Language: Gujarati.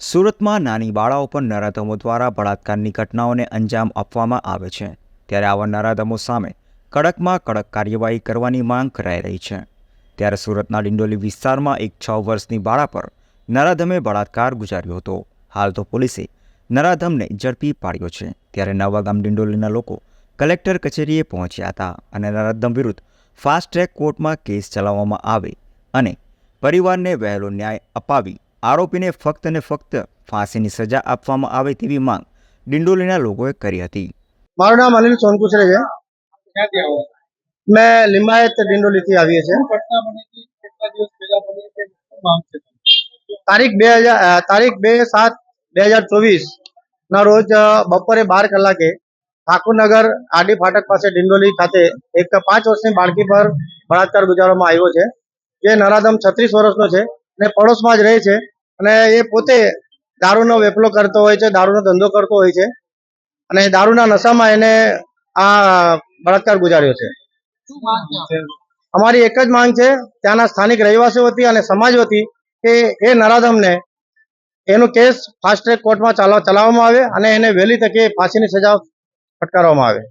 સુરતમાં નાની બાળાઓ પર નરાધમો દ્વારા બળાત્કારની ઘટનાઓને અંજામ આપવામાં આવે છે. ત્યારે આવા નરાધમો સામે કડકમાં કડક કાર્યવાહી કરવાની માંગ કરાઈ રહી છે. ત્યારે સુરતના ડિંડોલી વિસ્તારમાં એક છ વર્ષની બાળા પર નરાધમે બળાત્કાર ગુજાર્યો હતો. હાલ તો પોલીસે નરાધમને ઝડપી પાડ્યો છે. ત્યારે નવાગામ ડિંડોલીના લોકો કલેક્ટર કચેરીએ પહોંચ્યા હતા અને નરાધમ વિરુદ્ધ ફાસ્ટ ટ્રેક કોર્ટમાં કેસ ચલાવવામાં આવે અને પરિવારને વહેલો ન્યાય અપાવી આરોપીને ફક્ત ને ફક્ત ફાંસીની સજા આપવામાં આવે તેવી માંગ ડિંડોલીના લોકોએ કરી હતી. મારું નામ અનિલ સોનકુસરે છે. મેં લિંબાયત ડિંડોલીથી આવીએ છે? તારીખ બે હજાર તારીખ બે સાત બે હજાર ચોવીસ ના રોજ બપોરે બાર કલાકે ઠાકુરનગર આડી ફાટક પાસે ડિંડોલી ખાતે એક પાંચ વર્ષની બાળકી પર બળાત્કાર ગુજારવામાં આવ્યો છે. જે નરાધમ છત્રીસ વર્ષનો છે અને પડોશમાં જ રહે છે. અને એ પોતે દારૂનો વેપલો કરતો હોય છે દારૂનો ધંધો કરતો હોય છે. અને દારૂના નશામાં એને આ બળાત્કાર ગુજાર્યો છે. અમારી એક જ માંગ છે ત્યાંના સ્થાનિક રહેવાસીઓ વતી અને સમાજ વતી કે એ નરાધમને એનો કેસ ફાસ્ટ ટ્રેક કોર્ટમાં ચાલવા ચલાવવામાં આવે અને એને વહેલી તકે ફાંસીની સજા ફટકારવામાં આવે.